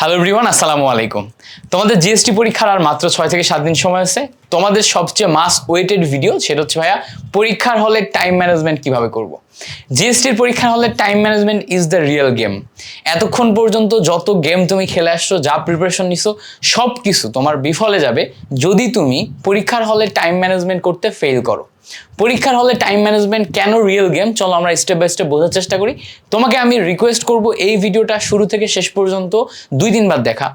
Hello everyone আসসালামু আলাইকুম। তোমাদের জিএসটি পরীক্ষার আর মাত্র ছয় থেকে সাত দিন সময় আছে। তোমাদের সবচেয়ে মাস ওয়েটেড ভিডিও সেটা হচ্ছে ভাইয়া, পরীক্ষার হলে টাইম ম্যানেজমেন্ট কীভাবে করব? জিএসটির পরীক্ষার হলে time management is the real game এতক্ষণ পর্যন্ত যত গেম তুমি খেলে আসছো, যা প্রিপারেশন নিছো সব কিছু তোমার বিফলে যাবে যদি তুমি পরীক্ষার হলে টাইম ম্যানেজমেন্ট করতে ফেল করো। পরীক্ষার হলে টাইম ম্যানেজমেন্ট কেন রিয়েল গেম চলো আমরা স্টেপ বাই স্টেপ বোঝার চেষ্টা করি। তোমাকে আমি রিকোয়েস্ট করব এই ভিডিওটা শুরু থেকে শেষ পর্যন্ত দুই তিনবার দেখা।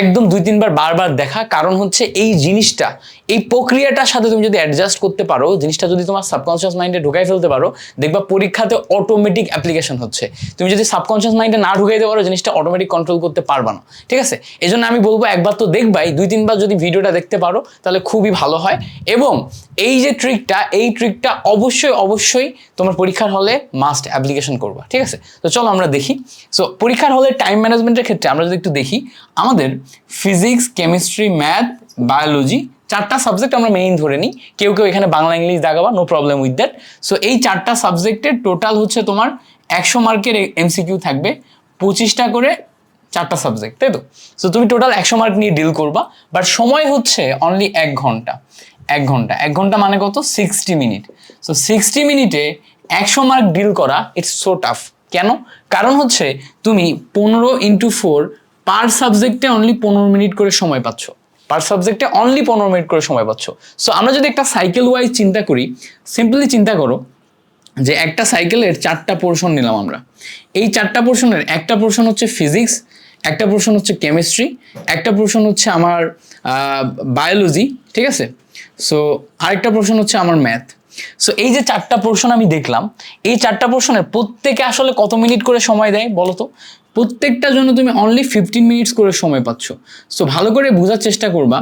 একদম দুই তিনবার বারবার দেখা। কারণ হচ্ছে এই জিনিসটা এই প্রক্রিয়াটার সাথে তুমি যদি অ্যাডজাস্ট করতে পারো, জিনিসটা যদি তোমার সাবকনসিয়াস মাইন্ডে ঢুকাই ফেলতে পারো, দেখবা পরীক্ষাতে অটোমেটিক অ্যাপ্লিকেশন হচ্ছে। তুমি যদি সাবকনসিয়াস মাইন্ডে না ঢুকাইতে পারো, জিনিসটা অটোমেটিক কন্ট্রোল করতে পারবা না। ঠিক আছে? এই জন্য আমি বলব একবার তো দেখবাই, দুই তিনবার যদি ভিডিওটা দেখতে পারো, তাহলে খুবই ভালো হয়। এবং এই যে ট্রিকটা এই ট্রিকটা অবশ্যই অবশ্যই তোমার পরীক্ষার হলে মাস্ট অ্যাপ্লিকেশন করবা। ঠিক আছে? তো চলো আমরা দেখি। সো পরীক্ষার হলে টাইম ম্যানেজমেন্টের ক্ষেত্রে আমরা যদি একটু দেখি, আমাদের ফিজিক্স কেমিস্ট্রি ম্যাথ বায়োলজি চারটা সাবজেক্ট আমরা মেইন ধরে নিই। কেউ কেউ এখানে বাংলা, ইংলিশ দেখাবা no problem with that so এই চারটা সাবজেক্টের টোটাল হচ্ছে তোমার একশো মার্কের এমসিকিউ থাকবে। পঁচিশটা করে চারটা সাবজেক্ট তাই তো? সো তুমি টোটাল একশো মার্ক নিয়ে ডিল করবা। বাট সময় হচ্ছে অনলি এক ঘণ্টা। এক ঘণ্টা। এক ঘণ্টা মানে কত? সিক্সটি মিনিট সো সিক্সটি মিনিটে একশো মার্ক ডিল করা ইটস সো টাফ কেন? কারণ হচ্ছে তুমি পনেরো ইন্টু ফোর পার সাবজেক্টে অনলি পনেরো মিনিট করে সময় পাচ্ছ। পার সাবজেক্টে অনলি পনেরো মিনিট করে সময় পাচ্ছ। সো আমরা যদি একটা সাইকেল ওয়াইজ চিন্তা করি সিম্পলি চিন্তা করো যে একটা সাইকেলের চারটা পোর্শন নিলাম আমরা। এই চারটা পোর্শনের একটা পোর্শন হচ্ছে ফিজিক্স একটা পোর্শন হচ্ছে কেমিস্ট্রি একটা পোর্শন হচ্ছে আমার বায়োলজি ঠিক আছে? সো আরেকটা পোর্শন হচ্ছে আমার ম্যাথ সো এই যে চারটা পোর্শন আমি দেখলাম, এই চারটা পোর্শনের প্রত্যেকে আসলে কত মিনিট করে সময় দেয় বলো তো? প্রত্যেকটার জন্য তুমি অনলি ফিফটিন মিনিটস করে সময় পাচ্ছ। সো ভালো করে বোঝার চেষ্টা করবা,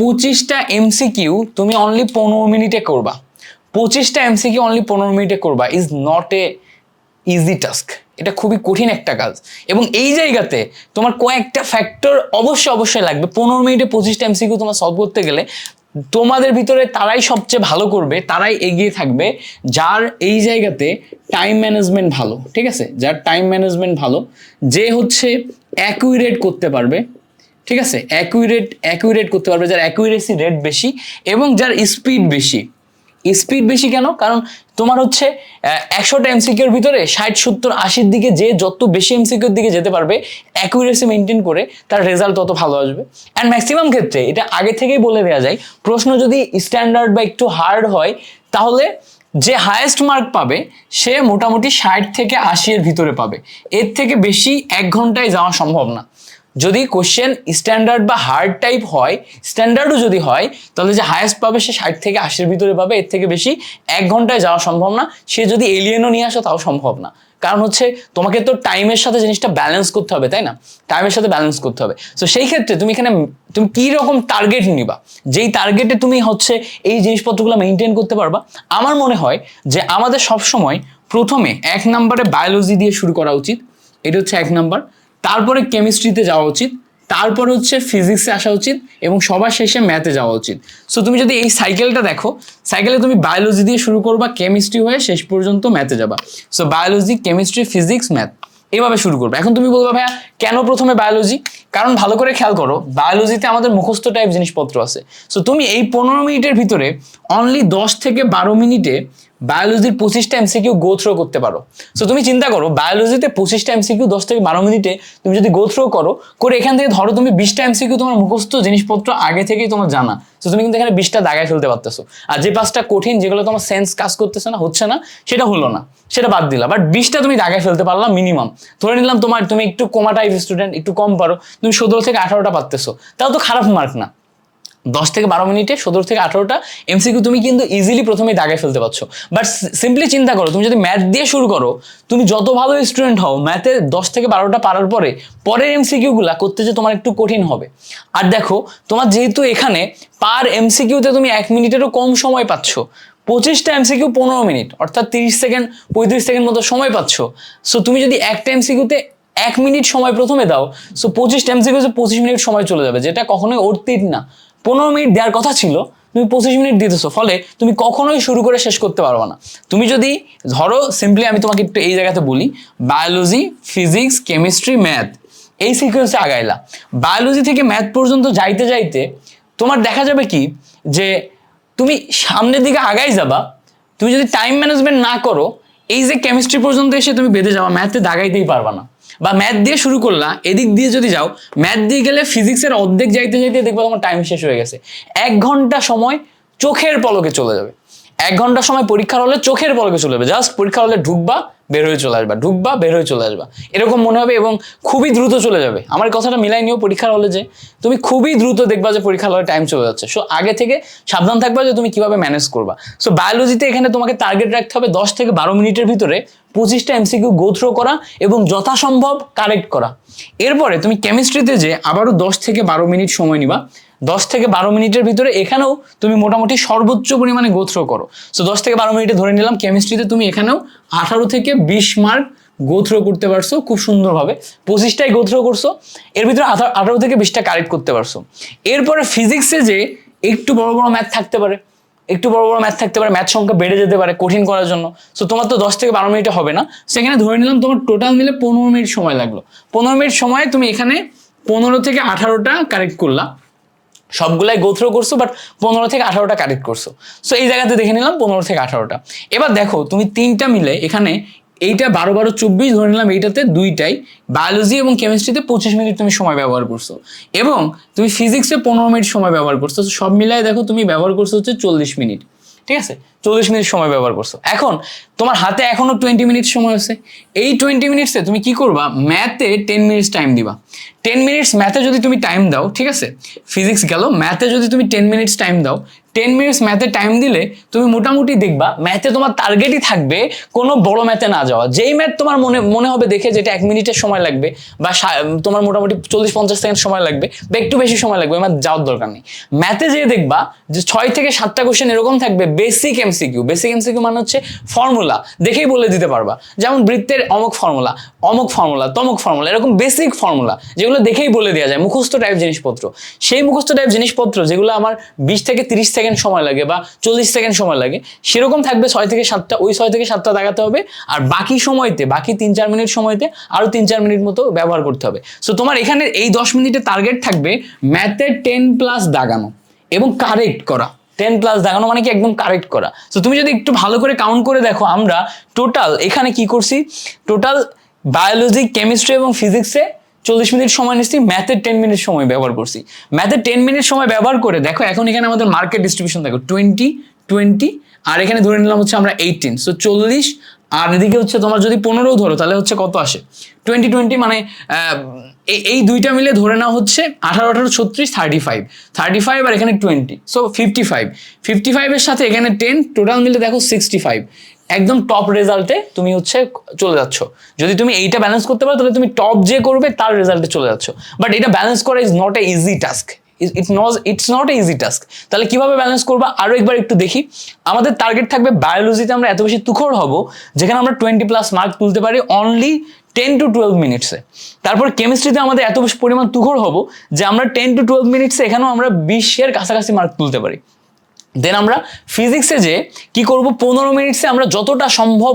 পঁচিশটা এমসিকিউ তুমি অনলি পনেরো মিনিটে করবা। পঁচিশটা এমসিকিউ অনলি পনেরো মিনিটে করবা is not a easy task এটা খুবই কঠিন একটা কাজ। এবং এই জায়গাতে তোমার কয়েকটা ফ্যাক্টর অবশ্যই অবশ্যই লাগবে। পনেরো মিনিটে পঁচিশটা এমসিকিউ তোমার সলভ করতে গেলে তোমাদের ভিতরে তারাই সবচেয়ে ভালো করবে, তারাই এগিয়ে থাকবে, যার এই জায়গাতে টাইম ম্যানেজমেন্ট ভালো, ঠিক আছে? যার টাইম ম্যানেজমেন্ট ভালো, যে হচ্ছে অ্যাকুইরেট করতে পারবে, ঠিক আছে? অ্যাকুইরেট অ্যাকুইরেট করতে পারবে, যার অ্যাকুইরেসি রেট বেশি এবং যার স্পিড বেশি। স্পিড বেশি কেন? কারণ তোমার হচ্ছে একশোটা এমসিকিউর ভিতরে ষাট, সত্তর, আশির দিকে যে যত বেশি এমসিকিউর দিকে যেতে পারবে অ্যাকুরেসি মেনটেন করে তার রেজাল্ট তত ভালো আসবে। অ্যান্ড ম্যাক্সিমাম ক্ষেত্রে, এটা আগে থেকেই বলে দেওয়া যায়, প্রশ্ন যদি স্ট্যান্ডার্ড বা একটু হার্ড হয়, তাহলে যে হায়েস্ট মার্ক পাবে, সে মোটামুটি ষাট থেকে আশি এর ভিতরে পাবে। এর থেকে বেশি এক ঘন্টায় যাওয়া সম্ভব না। যদি কোশ্চেন স্ট্যান্ডার্ড বা হার্ড টাইপ হয় স্ট্যান্ডার্ডও যদি হয়, তাহলে যে হায়েস্ট পাবে সে ষাট থেকে আশির ভিতরে পাবে, এর থেকে বেশি এক ঘন্টায় যাওয়া সম্ভব না। সে যদি এলিয়েনও নিয়ে আসে, তাও সম্ভব না। কারণ হচ্ছে, তোমাকে তো টাইমের সাথে জিনিসটা ব্যালেন্স করতে হবে, তাই না? টাইমের সাথে ব্যালেন্স করতে হবে। সো সেই ক্ষেত্রে তুমি এখানে, তুমি কী রকম টার্গেট নিবা? যেই টার্গেটে তুমি হচ্ছে এই জিনিসপত্রগুলো মেনটেন করতে পারবা। আমার মনে হয় যে আমাদের সবসময় প্রথমে এক নম্বরে বায়োলজি দিয়ে শুরু করা উচিত। এটা হচ্ছে এক নাম্বার তারপরে কেমিস্ট্রিতে যাওয়া উচিত, তারপর হচ্ছে ফিজিক্সে আসা উচিত এবং সবার শেষে ম্যাথে যাওয়া উচিত। সো তুমি যদি এই সাইকেলটা দেখো সাইকেলে তুমি বায়োলজি দিয়ে শুরু করবা কেমিস্ট্রি হয়ে শেষ পর্যন্ত ম্যাথে যাবা। So biology chemistry physics math এভাবে শুরু করবে। এখন তুমি বলবা, ভাইয়া, কেন প্রথমে বায়োলজি কারণ ভালো করে খেয়াল করো বায়োলজিতে আমাদের মুখস্থ টাইপ জিনিসপত্র আছে। সো তুমি এই পনেরো মিনিটের ভিতরে অনলি দশ থেকে বারো মিনিটে বায়োলজির পঁচিশটা এমসিকিউ গো থ্রো করতে পারো। সো তুমি চিন্তা করো, বায়োলজিতে পঁচিশটা এমসিকিউ দশ থেকে বারো মিনিটে তুমি যদি গো থ্রো করো, করে এখান থেকে ধরো তুমি বিশটা এমসিকিউ তোমার মুখস্থ জিনিসপত্র আগে থেকেই তোমার জানা। তো তুমি কিন্তু এখানে বিশটা দাগায় ফেলতে পারতেছো। আর যে পাঁচটা কঠিন যেগুলো তোমার সেন্স কাজ করতেছে না, হচ্ছে না, সেটা হলো না। সেটা বাদ দিলা। বাট বিশটা তুমি দাগায় ফেলতে পারলাম মিনিমাম ধরে নিলাম তোমার, তুমি একটু কমা টাইপ স্টুডেন্ট একটু কম পারো, তুমি সতেরো থেকে আঠারোটা পারতেছো। তাও তো খারাপ মার্ক না। দশ থেকে বারো মিনিটে, সতেরো থেকে আঠারোটা এমসিকিউ তুমি কিন্তু ইজিলি প্রথমেই দাগায় ফেলতে পারছ। বাট সিম্পলি চিন্তা করো, তুমি যদি ম্যাথ দিয়ে শুরু করো, তুমি যত ভালো স্টুডেন্ট হও ম্যাথে দশ থেকে বারোটা পারার পরে, পরের এমসিকিউগুলা করতে যে তোমার একটু কঠিন হবে। আর দেখো, তোমার যেহেতু এখানে পার এমসিকিউতে তুমি এক মিনিটেরও কম সময় পাচ্ছ, পঁচিশটা এমসিকিউ পনেরো মিনিট, অর্থাৎ তিরিশ সেকেন্ড পঁয়ত্রিশ সেকেন্ড মতো সময় পাচ্ছ। সো তুমি যদি একটা এমসিকিউতে এক মিনিট সময় প্রথমে দাও সো পঁচিশ এমসিকিউতে পঁচিশ মিনিট সময় চলে যাবে, যেটা কখনোই অর্থিত না। পনেরো মিনিট দেওয়ার কথা ছিল, তুমি পঁচিশ মিনিট দিতেছো, ফলে তুমি কখনোই শুরু করে শেষ করতে পারবে না। তুমি যদি, ধরো সিম্পলি আমি তোমাকে একটু এই জায়গাতে বলি বায়োলজি ফিজিক্স কেমিস্ট্রি ম্যাথ এই সিকোয়েন্সে আগাইলা। বায়োলজি থেকে ম্যাথ পর্যন্ত যাইতে যাইতে তোমার দেখা যাবে কি, যে তুমি সামনের দিকে আগাই যাবা, তুমি যদি টাইম ম্যানেজমেন্ট না করো, এই যে কেমিস্ট্রি পর্যন্ত এসে তুমি বেঁধে যাওয়া ম্যাথে দাগাইতেই পারবা না। বা ম্যাথ দিয়ে শুরু করলা, এদিক দিয়ে যদি যাও ম্যাথ দিয়ে গেলে ফিজিক্সের অর্ধেক যাইতে যাইতে দেখব তোমার টাইম শেষ হয়ে গেছে। এক ঘণ্টা সময় চোখের পলকে চলে যাবে। এক ঘণ্টা সময় পরীক্ষার হলে চোখের পলকে চলে যাবে। জাস্ট পরীক্ষার হলে ঢুকবা বের হয়ে চলে আসবা, ঢুকবা, বের হয়ে চলে আসবা। এরকম মনে হবে এবং খুবই দ্রুত চলে যাবে। আমার কথাটা মিলাই নিও পরীক্ষার হলে যে, তুমি খুবই দ্রুত দেখবা যে পরীক্ষার হলে টাইম চলে যাচ্ছে। সো আগে থেকে সাবধান থাকবা যে তুমি কীভাবে ম্যানেজ করবা। সো বায়োলজিতে এখানে তোমাকে টার্গেট রাখতে হবে দশ থেকে বারো মিনিটের ভিতরে পঁচিশটা এমসিকিউ গো থ্রো করা এবং যথাসম্ভব কারেক্ট করা। এরপরে তুমি কেমিস্ট্রিতে যে আবারও দশ থেকে বারো মিনিট সময় নিবা। দশ থেকে বারো মিনিটের ভিতরে এখানেও তুমি মোটামুটি সর্বোচ্চ পরিমাণে গোথ্র করো। সো দশ থেকে বারো মিনিটে ধরে নিলাম কেমিস্ট্রিতে তুমি এখানেও আঠারো থেকে বিশ মার্ক গোথ্রো করতে পারছ, খুব সুন্দরভাবে। পঁচিশটাই গোথ্রো করছ, এর ভিতরে আঠা- আঠারো থেকে বিশটা কারেক্ট করতে পারছ। এরপরে ফিজিক্সে যে একটু বড় বড় ম্যাথ থাকতে পারে, একটু বড় বড় ম্যাথ থাকতে পারে ম্যাথ সংখ্যা বেড়ে যেতে পারে কঠিন করার জন্য। সো তোমার তো দশ থেকে বারো মিনিটে হবে না। সেখানে ধরে নিলাম তোমার টোটাল মিলে পনেরো মিনিট সময় লাগল। পনেরো মিনিট সময়ে তুমি এখানে পনেরো থেকে আঠারোটা কারেক্ট করলা। সবগুলাই গোথ্রো করছ বাট পনেরো থেকে আঠারোটা কারেক্ট করছ। সো এই জায়গাতে দেখে নিলাম পনেরো থেকে আঠারোটা। এবার দেখো, তুমি তিনটা মিলে এখানে এইটা বারো বারো চব্বিশ ধরে নিলাম এইটাতে দুইটাই। বায়োলজি এবং কেমিস্ট্রিতে পঁচিশ মিনিট তুমি সময় ব্যবহার করছ। এবং তুমি ফিজিক্সে পনেরো মিনিট সময় ব্যবহার করছ। সব মিলাই দেখো তুমি ব্যবহার করছ হচ্ছে চল্লিশ মিনিট। ঠিক আছে? চল্লিশ মিনিট সময় ব্যবহার করছ। এখন তোমার হাতে এখনও টোয়েন্টি মিনিট সময় আছে। এই টোয়েন্টি মিনিটসে তুমি কি করবা? ম্যাথে টেন মিনিটস টাইম দিবা। টেন মিনিটস ম্যাথে যদি তুমি টাইম দাও, ঠিক আছে? ফিজিক্স গেল ম্যাথে যদি তুমি টেন মিনিটস টাইম দাও টেন মিনিটস ম্যাথে টাইম দিলে তুমি মোটামুটি দেখবা ম্যাথে তোমার টার্গেটই থাকবে কোনো বড় ম্যাথে না যাওয়া। যেই ম্যাথ তোমার মনে মনে হবে দেখে যেটা এক মিনিটের সময় লাগবে বা তোমার মোটামুটি চল্লিশ পঞ্চাশ সেকেন্ড সময় লাগবে বা একটু বেশি সময় লাগবে ম্যাথ যাওয়ার দরকার নেই। ম্যাথে যেয়ে দেখবা যে ছয় থেকে সাতটা কোশ্চেন এরকম থাকবে বেসিক এমসিকিউ বেসিক এমসিকিউ মানে হচ্ছে ফর্মুলা দেখেই বলে দিতে পারবা। যেমন বৃত্তের অমুক ফর্মুলা অমুক ফর্মুলা তমক ফর্মুলা এরকম বেসিক ফর্মুলা যেগুলো দেখেই বলে দেওয়া যায়। মুখস্থ টাইপ জিনিসপত্র। সেই মুখস্থ টাইপ জিনিসপত্র যেগুলো আমার বিশ থেকে তিরিশ সেকেন্ড সময় লাগে বা চল্লিশ সেকেন্ড সময় লাগে, সেরকম থাকবে ছয় থেকে সাতটা, ওই ছয় থেকে সাতটা দেখাতে হবে। আর বাকি সময়তে, বাকি তিন চার মিনিট সময়তে আরও তিন চার মিনিট মতো ব্যবহার করতে হবে। সো তোমার এখানে এই দশ মিনিটের টার্গেট থাকবে ম্যাথের টেন প্লাস দাগানো এবং কারেক্ট করা। টেন প্লাস দেখানো মানে কি? একদম কারেক্ট করা। তো তুমি যদি একটু ভালো করে কাউন্ট করে দেখো, আমরা টোটাল এখানে কি করছি? টোটাল বায়োলজি কেমিস্ট্রি এবং ফিজিক্সে চল্লিশ মিনিট সময় নিচ্ছি ম্যাথের টেন মিনিট সময় ব্যবহার করছি। ম্যাথের টেন মিনিট সময় ব্যবহার করে দেখো, এখন এখানে আমাদের মার্কেট ডিস্ট্রিবিউশন দেখো টোয়েন্টি টোয়েন্টি আর এখানে ধরে নিলাম হচ্ছে আমরা এইটিন সো চল্লিশ, আর এদিকে হচ্ছে তোমার যদি পনেরো ধরো, তাহলে হচ্ছে কত আসে? টোয়েন্টি টোয়েন্টি মানে এই দুইটা মিলে ধরে নেওয়া হচ্ছে আঠারো আঠারো, ছত্রিশ থার্টি ফাইভ থার্টি ফাইভ আর এখানে twenty so fifty five fifty ফাইভের সাথে এখানে টেন টোটাল মিলে দেখো সিক্সটি ফাইভ একদম টপ রেজাল্টে তুমি হচ্ছে চলে যাচ্ছ। যদি তুমি এইটা ব্যালেন্স করতে পারো, তাহলে তুমি টপ যে করবে, তার রেজাল্টে চলে যাচ্ছ। বাট এটা ব্যালেন্স করা is not a easy task it not it's not a easy task তাহলে কীভাবে ব্যালেন্স করবা? আরও একবার একটু দেখি। আমাদের টার্গেট থাকবে বায়োলজিতে আমরা এত বেশি তুখর হব, যেখানে আমরা টোয়েন্টি প্লাস মার্ক তুলতে পারি অনলি টেন টু টুয়েলভ মিনিটসে তারপর কেমিস্ট্রিতে আমাদের এত বেশি পরিমাণ তুখর হব, যে আমরা টেন টু টুয়েলভ মিনিটসে এখানেও আমরা বিশের কাছাকাছি মার্ক তুলতে পারি। দেন আমরা ফিজিক্সে যে কি করব? পনেরো মিনিটসে আমরা যতটা সম্ভব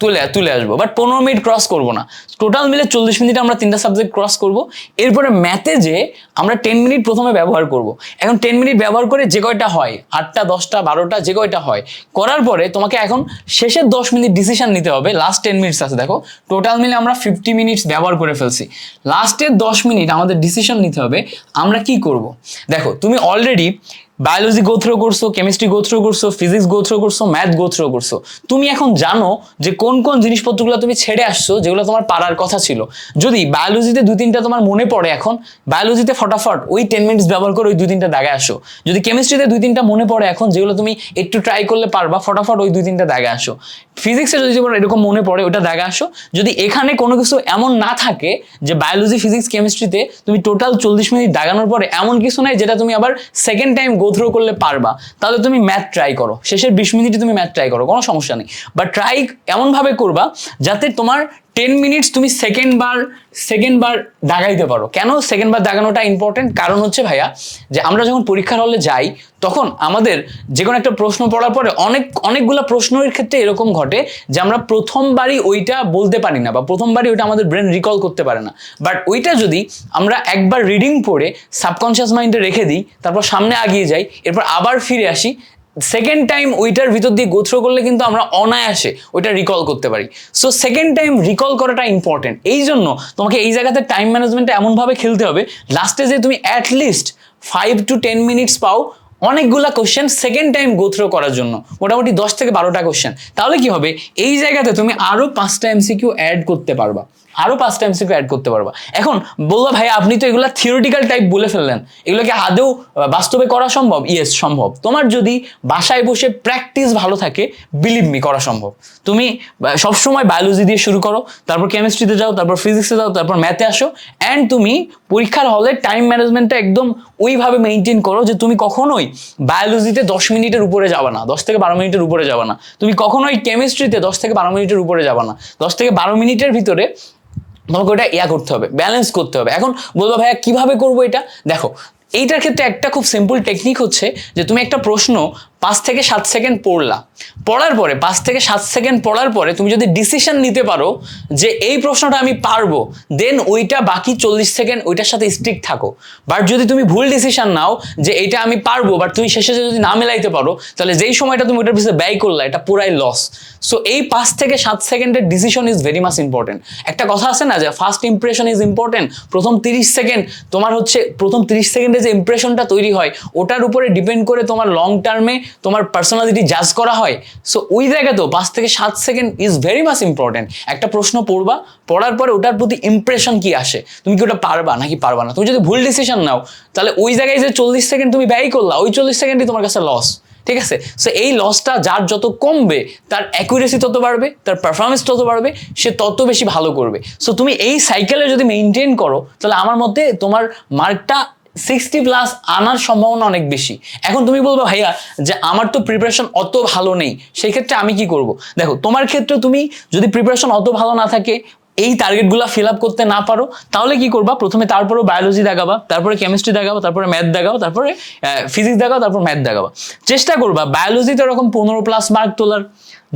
তুলে তুলে আসব। বাট পনেরো মিনিট ক্রস করব না। টোটাল মিলে চল্লিশ মিনিটে আমরা তিনটা সাবজেক্ট ক্রস করব। এরপরে ম্যাথে যে আমরা টেন মিনিট প্রথমে ব্যবহার করব। এখন টেন মিনিট ব্যবহার করে যে কয়টা হয়? আটটা, দশটা, বারোটা, যে কয়টা হয়? করার পরে তোমাকে এখন শেষের দশ মিনিট ডিসিশন নিতে হবে। লাস্ট টেন মিনিটস আছে, দেখো। টোটাল মিলে আমরা ফিফটি মিনিটস ব্যবহার করে ফেলছি। লাস্টের দশ মিনিট আমাদের ডিসিশন নিতে হবে। আমরা কি করব? দেখো, তুমি অলরেডি বায়োলজি গোথ্রো করছ কেমিস্ট্রি গোথ্রো করছ ফিজিক্স গোথ্রো করছ ম্যাথ গোথ্রো করছ। তুমি এখন জানো যে কোন কোন জিনিসপত্রগুলো তুমি ছেড়ে আসছো, যেগুলো তোমার পারার কথা ছিল। যদি বায়োলজিতে দুই তিনটা তোমার মনে পড়ে এখন বায়োলজিতে ফটাফট ওই টেন মিনিটস ব্যবহার করে ওই দুই তিনটা দাগে আসো। যদি কেমিস্ট্রিতে দুই তিনটা মনে পড়ে এখন, যেগুলো তুমি একটু ট্রাই করলে পারবা, ফটাফট ওই দুই তিনটা দাগে আসো। ফিজিক্সে যদি তোমার এরকম মনে পড়ে, ওটা দাগে আসো। যদি এখানে কোনো কিছু এমন না থাকে যে বায়োলজি ফিজিক্স কেমিস্ট্রিতে তুমি টোটাল চল্লিশ মিনিট দাগানোর পরে এমন কিছু নাই, যেটা তুমি আবার সেকেন্ড টাইম গো থ্রো করলে পারবা, তাহলে তুমি ম্যাথ ট্রাই করো। শেষের বিশ মিনিটে তুমি ম্যাথ ট্রাই করো, কোনো সমস্যা নেই। বা ট্রাই এমনভাবে করবা, যাতে তোমার টেন মিনিটস তুমি সেকেন্ড বার সেকেন্ড বার দাগাইতে পারো। কেন সেকেন্ড বার দাগানোটা ইম্পর্টেন্ট কারণ হচ্ছে ভাইয়া, যে আমরা যখন পরীক্ষার হলে যাই, তখন আমাদের যে কোনো একটা প্রশ্ন পড়ার পরে অনেক, অনেকগুলো প্রশ্নের ক্ষেত্রে এরকম ঘটে যে আমরা প্রথমবারই ওইটা বলতে পারি না বা প্রথমবারই ওইটা আমাদের ব্রেন রিকল করতে পারে না। বাট ওইটা যদি আমরা একবার রিডিং পড়ে সাবকনশিয়াস মাইন্ডে রেখে দিই, তারপর সামনে আগিয়ে যাই, এরপর আবার ফিরে আসি সেকেন্ড টাইম ওইটার ভিতর দিয়ে গোথ্রো করলে কিন্তু আমরা অনায়াসে ওইটা রিকল করতে পারি। সো সেকেন্ড টাইম রিকল করাটা ইম্পর্টেন্ট এই জন্য তোমাকে এই জায়গাতে টাইম ম্যানেজমেন্টটা এমনভাবে খেলতে হবে লাস্টে যে তুমি at least five to ten minutes পাও অনেকগুলা কোশ্চেন সেকেন্ড টাইম গোথ্রো করার জন্য। মোটামুটি দশ থেকে বারোটা কোশ্চেন তাহলে কি হবে? এই জায়গাতে তুমি আরও পাঁচটা এমসিকিউ অ্যাড করতে পারবা। আরও পাঁচটা এমসিকিউ অ্যাড করতে পারবা। এখন বলল, ভাই, আপনি তো এগুলা থিওরিটিক্যাল টাইপ বলে ফেললেন। এগুলোকে আদৌ বাস্তবে করা সম্ভব? ইয়েস সম্ভব। তোমার যদি বাসায় বসে প্র্যাকটিস ভালো থাকে বিলিভ মি করা সম্ভব। তুমি সবসময় বায়োলজি দিয়ে শুরু করো, তারপর কেমিস্ট্রিতে যাও, তারপর ফিজিক্সে যাও, তারপর ম্যাথে আসো অ্যান্ড তুমি পরীক্ষার হলে টাইম ম্যানেজমেন্টটা একদম ওইভাবে মেনটেন করো যে তুমি কখনোই বায়োলজিতে দশ মিনিটের উপরে যাবে না, দশ থেকে বারো মিনিটের উপরে যাবে না। তুমি কখনোই কেমিস্ট্রিতে দশ থেকে বারো মিনিটের উপরে যাবে না। দশ থেকে বারো মিনিটের ভিতরে তোমাকে ওটা ইয়া করতে হবে ব্যালেন্স করতে হবে। এখন বলব ভাইয়া, কীভাবে করব এটা? দেখো, এইটার ক্ষেত্রে একটা খুব সিম্পল টেকনিক হচ্ছে যে তুমি একটা প্রশ্ন পাঁচ থেকে সাত সেকেন্ড পড়লা। পড়ার পরে, পাঁচ থেকে সাত সেকেন্ড পড়ার পরে তুমি যদি ডিসিশন নিতে পারো যে এই প্রশ্নটা আমি পারব দেন ওইটা বাকি চল্লিশ সেকেন্ড ওইটার সাথে স্ট্রিক্ট থাকো। বাট যদি তুমি ভুল ডিসিশন নাও যে এইটা আমি পারব বাট তুমি শেষে যদি না মেলাইতে পারো, তাহলে যেই সময়টা তুমি ওইটার পিছনে ব্যয় করলা, এটা পুরাই লস সো এই পাঁচ থেকে সাত সেকেন্ডের decision is very much important একটা কথা আছে না যে ফার্স্ট ইমপ্রেশন ইজ ইম্পর্টেন্ট প্রথম তিরিশ সেকেন্ড তোমার হচ্ছে, প্রথম তিরিশ সেকেন্ডে যে ইমপ্রেশনটা তৈরি হয়, ওটার উপরে ডিপেন্ড করে তোমার লং টার্মে তোমার পার্সোনালিটি জাজ করা হয় সো ওই জায়গাতেও পাঁচ থেকে সাত second is very much important একটা প্রশ্ন পড়বা, পড়ার পরে ওটার প্রতি ইমপ্রেশন কি আসে? তুমি কি ওটা পারবা নাকি পারবা না? তুমি যদি ভুল ডিসিশন নাও, তাহলে ওই জায়গায় যে চল্লিশ সেকেন্ড তুমি ব্যয় করলা, ওই চল্লিশ সেকেন্ডই তোমার কাছে লস ঠিক আছে? সো এই লসটা যার যত কমবে, তার অ্যাকুরেসি তত বাড়বে, তার পারফরমেন্স তত বাড়বে, সে তত বেশি ভালো করবে। সো তুমি এই সাইকেলে যদি মেনটেন করো, তাহলে আমার মতে তোমার মার্কটা সিক্সটি প্লাস আনার সম্ভাবনা অনেক বেশি। এখন তুমি বলব, ভাইয়া, যে আমার তো প্রিপারেশন অত ভালো নেই সেই ক্ষেত্রে আমি কি করব? দেখো, তোমার ক্ষেত্রে তুমি যদি প্রিপারেশন অত ভালো না থাকে, এই টার্গেটগুলো ফিল আপ করতে না পারো, তাহলে কি করবা? প্রথমে তারপরে বায়োলজি দেখাবা, তারপরে কেমিস্ট্রি দেখাবা, তারপরে ম্যাথ দেখাবা, তারপরে ফিজিক্স দেখাও তারপর ম্যাথ দেখাবা। চেষ্টা করবা বায়োলজিতে ওরকম পনেরো প্লাস মার্ক তোলার।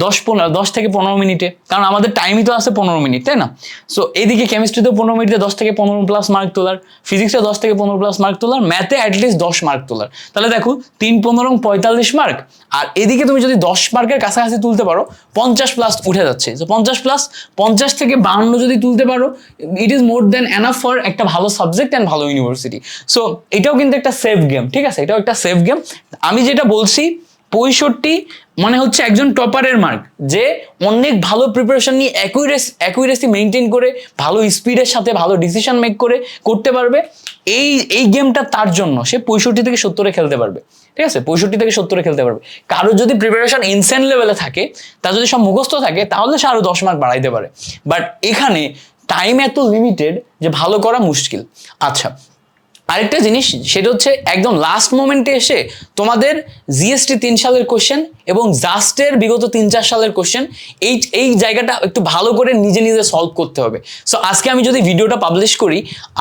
দশ পনেরো, দশ থেকে পনেরো মিনিটে। কারণ আমাদের টাইমই তো আছে পনেরো মিনিট, তাই না? সো এদিকে কেমিস্ট্রিতেও পনেরো মিনিটে দশ থেকে পনেরো প্লাস মার্ক তোলার ফিজিক্সে দশ থেকে পনেরো প্লাস মার্ক তোলার ম্যাথে অ্যাটলিস্ট দশ মার্ক তোলার। তাহলে দেখো, তিন, পনেরো, পঁয়তাল্লিশ মার্ক আর এদিকে তুমি যদি দশ মার্কের কাছাকাছি তুলতে পারো, পঞ্চাশ প্লাস উঠে যাচ্ছে। তো পঞ্চাশ প্লাস পঞ্চাশ থেকে বাহান্ন যদি তুলতে পারো it is more than enough for একটা ভালো সাবজেক্ট অ্যান্ড ভালো ইউনিভার্সিটি সো এটাও কিন্তু একটা সেফ গেম ঠিক আছে? এটাও একটা সেফ গেম আমি যেটা বলছি পঁয়ষট্টি মানে হচ্ছে একজন টপারের মার্ক যে অনেক ভালো প্রিপারেশন নিয়ে অ্যাকুরেস অ্যাকুরেসি মেনটেন করে, ভালো স্পিডের সাথে ভালো ডিসিশন মেক করে করতে পারবে। এই এই গেমটা তার জন্য, সে পঁয়ষট্টি থেকে সত্তরে খেলতে পারবে। ঠিক আছে? পঁয়ষট্টি থেকে সত্তরে খেলতে পারবে। কারও যদি প্রিপারেশন ইনসেন লেভেলে থাকে, তার যদি সব মুখস্থ থাকে, তাহলে সে আরও দশ মার্ক বাড়াইতে পারে। বাট এখানে টাইম এত লিমিটেড যে ভালো করা মুশকিল। আচ্ছা আরেকটা জিনিস, সেটা হচ্ছে একদম লাস্ট মোমেন্টে এসে তোমাদের জিএসটি তিন সালের কোশ্চেন এবং জাস্টের বিগত তিন চার সালের কোশ্চেন এই এই জায়গাটা একটু ভালো করে নিজে নিজে সলভ করতে হবে। সো আজকে আমি যদি ভিডিওটা পাবলিশ করি,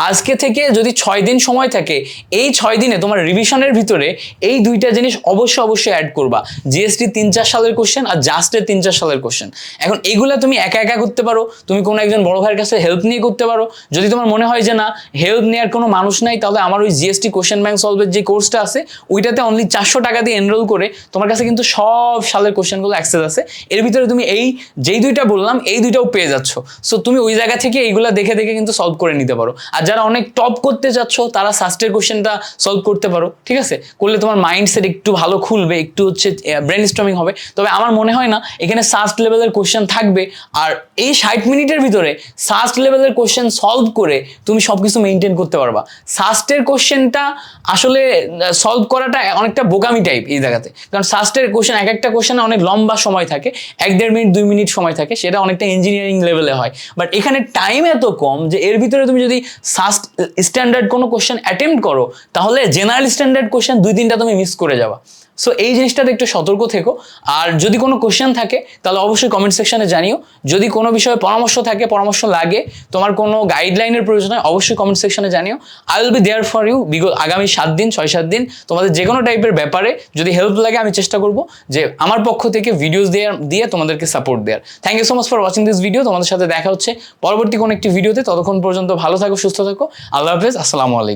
আজকে থেকে যদি ছয় দিন সময় থাকে, এই ছয় দিনে তোমার রিভিশনের ভিতরে এই দুইটা জিনিস অবশ্যই অবশ্যই অ্যাড করবা। জিএসটি তিন চার সালের কোশ্চেন আর জাস্টের তিন চার সালের কোশ্চেন এখন এগুলা তুমি একা একা করতে পারো, তুমি কোনো একজন বড় ভাইয়ের কাছে হেল্প নিয়ে করতে পারো। যদি তোমার মনে হয় যে না হেল্প নেওয়ার কোনো মানুষ নাই, তাহলে আমার ওই জিএসটি কোশ্চেন ব্যাংক সলভের যে কোর্সটা আছে, ওইটাতে অনলি চারশো টাকা দিয়ে এনরোল করে তোমার কাছে কিন্তু সব সালের কোশ্চেনগুলো অ্যাক্সেস আছে। এর ভিতরে তুমি এই, যেই দুইটা বললাম, এই দুইটাও পেয়ে যাচ্ছ। সো তুমি ওই জায়গা থেকে এইগুলো দেখে দেখে কিন্তু সলভ করে নিতে পারো। আর যারা অনেক টপ করতে চাচ্ছ, তারা সাস্টের কোশ্চেনটা সলভ করতে পারো, ঠিক আছে? করলে তোমার মাইন্ডসেট একটু ভালো খুলবে, একটু হচ্ছে ব্রেন স্ট্রমিং হবে। তবে আমার মনে হয় না, এখানে সাস্ট লেভেলের কোশ্চেন থাকবে। আর এই ষাট মিনিটের ভিতরে সাস্ট লেভেলের কোশ্চেন সলভ করে তুমি সব কিছু মেনটেন করতে পারবা। সাস্টের কোশ্চেনটা আসলে সলভ করাটা অনেকটা বোকামি টাইপ এই জায়গাতে। কারণ সাস্টের কোশ্চেন এক একটা কোশ্চেনে অনেক লম্বা সময় থাকে, এক দেড় মিনিট, দুই মিনিট সময় থাকে, সেটা অনেকটা ইঞ্জিনিয়ারিং লেভেলে হয়। বাট এখানে টাইম এত কম যে এর ভিতরে তুমি যদি সাস্ট স্ট্যান্ডার্ড কোনো কোশ্চেন অ্যাটেম্প্ট করো, তাহলে জেনারেল স্ট্যান্ডার্ড কোশ্চেন দুই, তিনটা তুমি মিস করে যাবা। সো এই জিনিসটাতে একটু সতর্ক থেকো। আর যদি কোনো কোশ্চেন থাকে, তাহলে অবশ্যই কমেন্ট সেকশানে জানিও। যদি কোনো বিষয়ে পরামর্শ থাকে, পরামর্শ লাগে, তোমার কোনো গাইডলাইনের প্রয়োজন হয়, অবশ্যই কমেন্ট সেকশানে জানিও। I will be there for you বিগত আগামী সাত দিন, ছয় সাত দিন। তোমাদের যে কোনো টাইপের ব্যাপারে যদি হেল্প লাগে, আমি চেষ্টা করব যে আমার পক্ষ থেকে ভিডিওস দিয়ে দিয়ে তোমাদেরকে সাপোর্ট দেওয়ার thank you so much for watching this video তোমাদের সাথে দেখা হচ্ছে পরবর্তী কোনো একটি ভিডিওতে ততক্ষণ পর্যন্ত ভালো থাকো, সুস্থ থাকো। আল্লাহ হাফেজ। আসসালামু আলাইকুম।